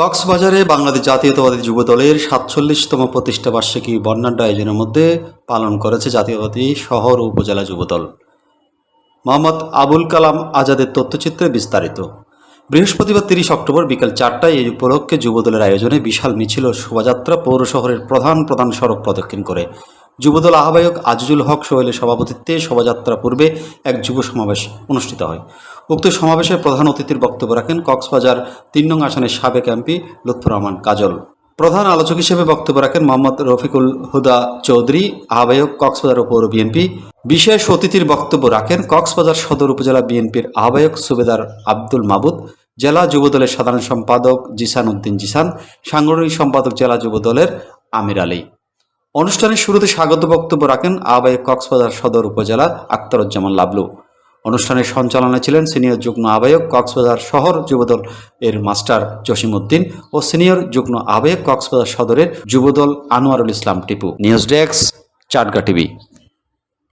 কক্সবাজারে বাংলাদেশ জাতীয়তাবাদী যুব দলের সাতচল্লিশতম প্রতিষ্ঠা বার্ষিকী বর্ণাঢ্য আয়োজনের মধ্যে পালন করেছে জাতীয়তাবাদী শহর ও উপজেলা যুবদল। মোহাম্মদ আবুল কালাম আজাদের তথ্যচিত্রে বিস্তারিত। বৃহস্পতিবার তিরিশ অক্টোবর বিকাল চারটায় এই উপলক্ষে যুবদলের আয়োজনে বিশাল মিছিল ও শোভাযাত্রা পৌর শহরের প্রধান প্রধান সড়ক প্রদক্ষিণ করে। যুবদল আহ্বায়ক আজিজুল হক সোহেলের সভাপতিত্বে শোভাযাত্রা পূর্বে এক যুব সমাবেশ অনুষ্ঠিত হয়। উক্ত সমাবেশে প্রধান অতিথির বক্তব্য রাখেন কক্সবাজার তিন নং আসনের সাবেক এমপি লুৎফুর রহমান কাজল। প্রধান আলোচক হিসেবে বক্তব্য রাখেন মোহাম্মদ রফিকুল হুদা চৌধুরী, আহ্বায়ক কক্সবাজার পৌর বিএনপি। বিশেষ অতিথির বক্তব্য রাখেন কক্সবাজার সদর উপজেলা বিএনপির আহ্বায়ক সুবেদার আব্দুল মাবুদ, জেলা যুবদলের সাধারণ সম্পাদক জিসান উদ্দিন জিসান, সাংগঠনিক সম্পাদক জেলা যুবদলের আমির আলী। অনুষ্ঠানের শুরুতে স্বাগত বক্তব্য রাখেন আহ্বায়ক কক্সবাজার সদর উপজেলা আক্তারুজ্জামান লাবলু। অনুষ্ঠানের সঞ্চালনা ছিলেন সিনিয়র যুগ্ম আহ্বায়ক কক্সবাজার শহর যুবদল এর মাস্টার জসিম উদ্দিন ও সিনিয়র যুগ্ম আহ্বায়ক কক্সবাজার সদরের Jubodal Anwarul Islam Tipu. News desk, Chatga TV.